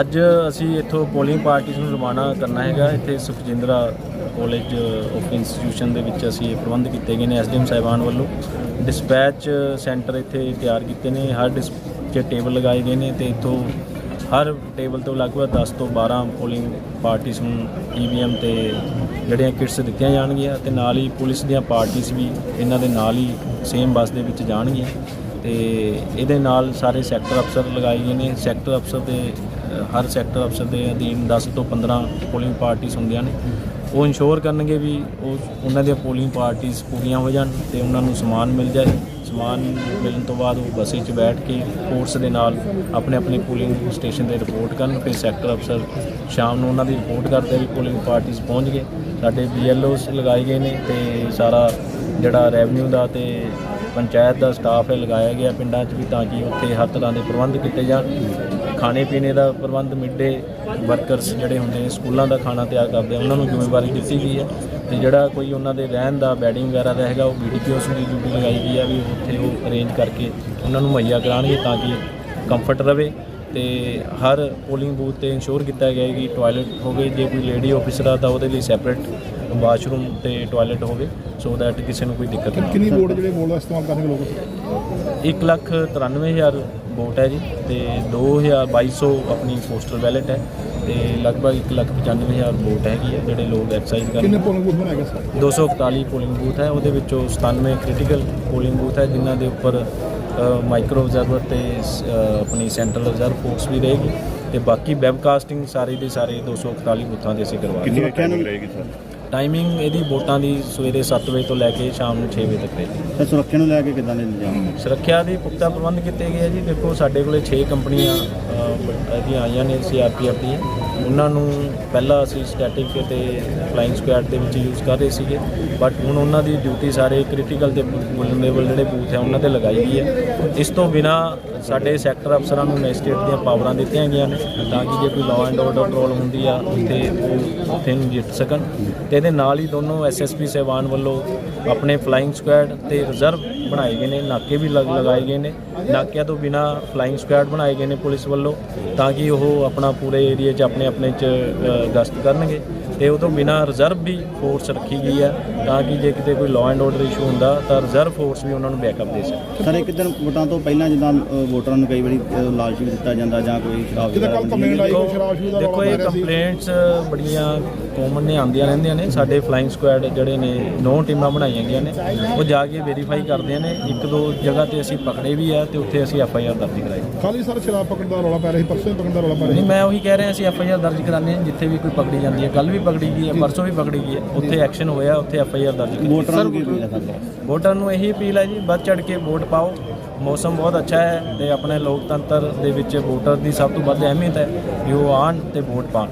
ਅੱਜ ਅਸੀਂ ਇੱਥੋਂ ਪੋਲਿੰਗ ਪਾਰਟੀਜ਼ ਨੂੰ ਰਵਾਨਾ ਕਰਨਾ ਹੈਗਾ। ਇੱਥੇ ਸੁਖਜਿੰਦਰਾ ਕਾਲਜ ਆਫ ਇੰਸਟੀਟਿਊਸ਼ਨ ਦੇ ਵਿੱਚ ਅਸੀਂ ਇਹ ਪ੍ਰਬੰਧ ਕੀਤੇ ਗਏ ਨੇ ਐਸਡੀਐਮ ਸਾਹਿਬਾਨ ਵੱਲੋਂ। ਡਿਸਪੈਚ ਸੈਂਟਰ ਇੱਥੇ ਤਿਆਰ ਕੀਤੇ ਨੇ। ਹਰ ਡਿਸ 'ਚ ਟੇਬਲ ਲਗਾਏ ਗਏ ਨੇ ਤੇ ਇੱਥੋਂ ਹਰ ਟੇਬਲ ਤੋਂ ਲਗਭਗ 10 ਤੋਂ 12 ਪੋਲਿੰਗ ਪਾਰਟੀਜ਼ ਨੂੰ ਈਵੀਐਮ ਤੇ ਜਿਹੜੀਆਂ ਕਿਟਸ ਦਿੱਤੀਆਂ ਜਾਣਗੀਆਂ ਤੇ ਨਾਲ ਹੀ ਪੁਲਿਸ ਦੀਆਂ ਪਾਰਟੀਆਂ ਵੀ ਇਹਨਾਂ ਦੇ ਨਾਲ ਹੀ ਸੇਮ ਬੱਸ ਦੇ ਵਿੱਚ ਜਾਣਗੀਆਂ। ਤੇ ਇਹਦੇ ਨਾਲ ਸਾਰੇ ਸੈਕਟਰ ਅਫਸਰ ਲਗਾਏ ਗਏ ਨੇ। ਸੈਕਟਰ ਅਫਸਰ ਦੇ ਹਰ ਸੈਕਟਰ ਅਫਸਰ ਦੇ ਅਧੀਨ 10 ਤੋਂ 15 ਪੋਲਿੰਗ ਪਾਰਟੀਆਂ ਹੁੰਦੀਆਂ ਨੇ। ਉਹ ਇਨਸ਼ੋਰ ਕਰਨਗੇ ਵੀ ਉਹ, ਉਹਨਾਂ ਦੀਆਂ ਪੋਲਿੰਗ ਪਾਰਟੀਆਂ ਪੂਰੀਆਂ ਹੋ ਜਾਣ ਤੇ ਉਹਨਾਂ ਨੂੰ ਸਮਾਨ ਮਿਲ ਜਾਏ। ਸਮਾਨ ਮਿਲਣ ਤੋਂ ਬਾਅਦ ਉਹ ਬੱਸੇ 'ਚ ਬੈਠ ਕੇ ਫੋਰਸ ਦੇ ਨਾਲ ਆਪਣੇ ਆਪਣੇ ਪੋਲਿੰਗ ਸਟੇਸ਼ਨ ਤੇ ਰਿਪੋਰਟ ਕਰਨ। ਫਿਰ ਸੈਕਟਰ ਅਫਸਰ ਸ਼ਾਮ ਨੂੰ ਉਹਨਾਂ ਦੀ ਰਿਪੋਰਟ ਕਰਦੇ ਵੀ ਪੋਲਿੰਗ ਪਾਰਟੀਆਂ ਪਹੁੰਚ ਗਏ। ਸਾਡੇ ਬੀਐਲਓਸ ਲਗਾਏ ਗਏ ਨੇ ਤੇ ਸਾਰਾ ਜਿਹੜਾ ਰੈਵਨਿਊ ਦਾ ਤੇ ਪੰਚਾਇਤ ਦਾ ਸਟਾਫ ਹੈ ਲਗਾਇਆ ਗਿਆ ਪਿੰਡਾਂ 'ਚ ਵੀ ਤਾਂ ਕਿ ਉੱਥੇ ਹਰ ਤਰ੍ਹਾਂ ਦੇ ਪ੍ਰਬੰਧ ਕੀਤੇ ਜਾਣ। ਖਾਣੇ ਪੀਣੇ ਦਾ ਪ੍ਰਬੰਧ ਮਿੱਡੇ ਵਰਕਰਸ ਜਿਹੜੇ ਹੁੰਦੇ ਨੇ, ਸਕੂਲਾਂ ਦਾ ਖਾਣਾ ਤਿਆਰ ਕਰਦੇ ਉਹਨਾਂ ਨੂੰ ਜ਼ਿੰਮੇਵਾਰੀ ਦਿੱਤੀ ਗਈ ਹੈ। ਤੇ ਜਿਹੜਾ ਕੋਈ ਉਹਨਾਂ ਦੇ ਰਹਿਣ ਦਾ, ਬੈਡਿੰਗ ਵਗੈਰਾ ਦਾ ਹੈਗਾ, ਉਹ ਬੀਡੀਪੀਓਸ ਦੀ ਡਿਊਟੀ ਲਗਾਈ ਗਈ ਹੈ ਵੀ ਉੱਥੇ ਉਹ ਅਰੇਂਜ ਕਰਕੇ ਉਹਨਾਂ ਨੂੰ ਮੁਹੱਈਆ ਕਰਾਉਣਗੇ ਤਾਂ ਕਿ ਕੰਫਰਟ ਰਵੇ। ਤੇ ਹਰ ਪੋਲਿੰਗ ਬੂਥ ਤੇ ਇੰਸ਼ੋਰ ਕੀਤਾ ਗਿਆ ਹੈ ਕਿ ਟਾਇਲਟ ਹੋਵੇ ਜੇ ਕੋਈ ਲੇਡੀ ਆਫੀਸਰ ਆ ਤਾਂ ਉਹਦੇ ਲਈ ਸੈਪਰੇਟ ਵਾਸ਼ਰੂਮ ਤੇ ਟਾਇਲਟ ਹੋਵੇ ਸੋ ਦੈਟ ਕਿਸੇ ਨੂੰ ਕੋਈ ਦਿੱਕਤ ਨਾ ਕਿੰਨੀ ਵੋਟ ਜਿਹੜੇ ਵੋਟ ਦਾ ਇਸਤੇਮਾਲ ਕਰਨਗੇ ਲੋਕ? ਹੋਵੇ 1 ਲੱਖ 93000 ਵੋਟ ਹੈ ਜੀ ਤੇ 2200 ਆਪਣੀ ਪੋਸਟਲ ਬੈਲਟ ਹੈ ਤੇ ਲਗਭਗ 1 ਲੱਖ 95000 ਵੋਟ ਹੈਗੀ ਹੈ ਜਿਹੜੇ ਲੋਕ ਐਕਸਰਸਾਈਜ਼ ਕਰਨ। ਕਿੰਨੇ ਪੋਲਿੰਗ ਬੂਥ ਬਣਾਏ ਗਏ ਸਰ? 241 ਪੋਲਿੰਗ ਬੂਥ ਹੈ ਉਹਦੇ ਵਿੱਚੋਂ 97 ਕ੍ਰਿਟੀਕਲ ਪੋਲਿੰਗ ਬੂਥ ਹੈ ਜਿਨ੍ਹਾਂ ਦੇ ਉੱਪਰ ਮਾਈਕਰੋ ਆਬਜ਼ਰਵਰ ਤੇ ਆਪਣੀ ਸੈਂਟਰਲ ਰਿਜ਼ਰਵ ਫੋਰਸ ਵੀ ਰਹੇਗੀ ਤੇ ਬਾਕੀ ਵੈਬਕਾਸਟਿੰਗ ਸਾਰੇ ਦੇ ਸਾਰੇ 241 ਬੂਥਾਂ ਦੇ ਅਸੀਂ ਕਰਵਾ ਰਹੇ ਕਿੰਨੀ ਟਾਈਮਿੰਗ ਰਹੇਗੀ ਸਰ ਟਾਈਮਿੰਗ ਇਹਦੀ ਵੋਟਾਂ ਦੀ ਸਵੇਰੇ 7 ਵਜੇ ਤੋਂ ਲੈ ਕੇ ਸ਼ਾਮ ਨੂੰ 6 ਵਜੇ ਤੱਕ ਰਹੇਗੀ। ਸਰ ਸੁਰੱਖਿਆ ਨੂੰ ਲੈ ਕੇ ਕਿੱਦਾਂ ਦੇ ਇੰਤਜ਼ਾਮ? ਸੁਰੱਖਿਆ ਦੇ ਪੁਖਤਾ ਪ੍ਰਬੰਧ ਕੀਤੇ ਗਏ ਆ ਜੀ। ਦੇਖੋ ਸਾਡੇ ਕੋਲੇ 6 ਕੰਪਨੀਆਂ ਅ, ਬ- ਇਹਦੀਆਂ ਆਈਆਂ ਨੇ ਸੀਆਰਪੀਐਫ ਦੀਆਂ। ਉਹਨਾਂ ਨੂੰ ਪਹਿਲਾਂ ਅਸੀਂ ਸਟੈਟਿਕ ਤੇ ਫਲਾਈਂਗ ਸਕੁਐਡ ਦੇ ਵਿੱਚ ਯੂਜ਼ ਕਰ ਰਹੇ ਸੀਗੇ। ਬਟ ਹੁਣ ਉਹਨਾਂ ਦੀ ਡਿਊਟੀ ਸਾਰੇ ਕ੍ਰਿਟੀਕਲ ਤੇ ਵੁਲਨਰੇਬਲ ਜਿਹੜੇ ਬੂਥ ਹੈ ਉਹਨਾਂ ਤੇ ਲਗਾਈ ਗਈ ਹੈ ਇਸ ਤੋਂ ਬਿਨਾ ਸਾਡੇ ਸੈਕਟਰ ਅਫਸਰਾਂ ਨੂੰ ਮੈਜਿਸਟ੍ਰੇਟ ਦੀਆਂ ਪਾਵਰਾਂ ਦਿੱਤੀਆਂ ਗਈਆਂ ਨੇ ਤਾਂ ਕਿ ਜੇ ਕੋਈ ਲਾਅ ਐਂਡ ਆਰਡਰ ਪ੍ਰੋਬਲਮ ਹੁੰਦੀ ਆ ਉੱਥੇ ਉਹ ਉੱਥੇ ਨੂੰ ਜਿੱਤ ਸਕਣ। ਤੇ ਇਹਦੇ ਨਾਲ ਹੀ ਦੋਨੋਂ ਐਸਐਸਪੀ ਸਹਿਬਾਨ ਵੱਲੋਂ ਆਪਣੇ ਫਲਾਈਂਗ ਸਕੁਐਡ ਤੇ ਰਿਜ਼ਰਵ ਬਣਾਏ ਗਏ ਨੇ ਨਾਕੇ ਵੀ ਲਗ ਲਗਾਏ ਗਏ ਨੇ। ਨਾਕਿਆਂ ਤੋਂ ਬਿਨਾ ਫਲਾਈਂਗ ਸਕੁਐਡ ਬਣਾਏ ਗਏ ਨੇ ਪੁਲਿਸ ਵੱਲੋਂ ਤਾਂ ਕਿ ਉਹ ਆਪਣਾ ਪੂਰੇ ਏਰੀਆ 'ਚ ਆਪਣੇ ਆਪਣੇ 'ਚ ਅ, ਗਸ਼ਤ ਕਰਨਗੇ। ਤੇ ਤੋਂ ਬਿਨਾ ਰਿਜ਼ਰਵ ਵੀ ਫੋਰਸ ਰੱਖੀ ਗਈ ਹੈ ਤਾਂ ਕਿ ਜੇ ਕਿਤੇ ਕੋਈ ਲਾਅ ਐਂਡ ਆਰਡਰ ਇਸ਼ੂ ਹੁੰਦਾ ਤਾਂ ਰਿਜ਼ਰਵ ਫੋਰਸ ਵੀ ਉਹਨਾਂ ਨੂੰ ਬੈਕਅਪ ਦੇ ਸਕੇ ਸਰ ਇੱਕ ਦਿਨ ਵੋਟਾਂ ਤੋਂ ਪਹਿਲਾਂ ਜਿੱਦਾਂ ਵੋਟਰਾਂ ਨੂੰ ਕਈ ਵਾਰੀ ਲਾਲਚ ਵੀ ਦਿੱਤਾ ਜਾਂਦਾ ਜਾਂ ਕੋਈ ਸ਼ਰਾਬ ਦਾ ਦੇਖੋ ਇਹ ਸੀ। ਕੰਪਲੇਂਟਸ ਬੜੀਆਂ ਕਾਮਨ ਨੇ ਆਉਂਦੀਆਂ ਰਹਿੰਦੀਆਂ ਨੇ। ਸਾਡੇ ਫਲਾਈਂਗ ਸਕੁਐਡ ਜਿਹੜੇ ਨੇ ਨੌ ਟੀਮਾਂ ਬਣਾਈਆਂ ਗਈਆਂ ਨੇ। ਉਹ ਜਾ ਕੇ ਵੈਰੀਫਾਈ ਕਰਦੇ ਨੇ। ਇੱਕ ਦੋ ਜਗ੍ਹਾ ਤੇ ਅਸੀਂ ਪਕੜੇ ਵੀ ਆ ਤੇ ਉੱਥੇ ਅਸੀਂ ਐਫ ਆਈ ਆਰ ਦਰਜ ਕਰਾਈ। ਖਾਲੀ ਸਰ ਸ਼ਰਾਬ ਪਕੜਨ ਦਾ ਰੌਲਾ ਪੈ ਰਿਹਾ ਸੀ ਪਰਸੋਂ ਪਕੜਨ ਦਾ ਰੌਲਾ ਪੈ ਰਿਹਾ ਨਹੀਂ ਸੀ ਮੈਂ ਉਹੀ ਕਹਿ ਰਿਹਾ ਅਸੀਂ ਐਫ ਆਈ ਆਰ ਦਰਜ ਕਰਾਉਂਦੇ ਹਾਂ ਜਿੱਥੇ ਵੀ ਕੋਈ ਪਕੜੀ ਜਾਂਦੀ ਹੈ। ਕੱਲ ਵੀ ਪਕੜੀ ਗਈ ਹੈ ਪਰਸੋਂ ਵੀ ਪਕੜੀ ਗਈ ਹੈ। ਉੱਥੇ ਐਕਸ਼ਨ ਹੋਇਆ ਉੱਥੇ ਐਫ ਆਈ ਆਰ ਦਰਜ ਕੀਤੀ। ਵੋਟਰਾਂ ਨੂੰ ਕੀ ਅਪੀਲ ਹੈ ਸਰ ਵੋਟਰ ਨੂੰ ਇਹੀ ਅਪੀਲ ਹੈ ਜੀ ਵੱਧ ਚੜ ਕੇ ਵੋਟ ਪਾਓ। ਮੌਸਮ ਬਹੁਤ ਅੱਛਾ ਹੈ ਤੇ ਆਪਣੇ ਲੋਕਤੰਤਰ ਦੇ ਵਿੱਚ ਵੋਟਰ ਦੀ ਸਭ ਤੋਂ ਵੱਧ ਅਹਿਮੀਅਤ ਹੈ ਕਿ ਉਹ ਆਣ ਤੇ ਵੋਟ ਪਾਣ।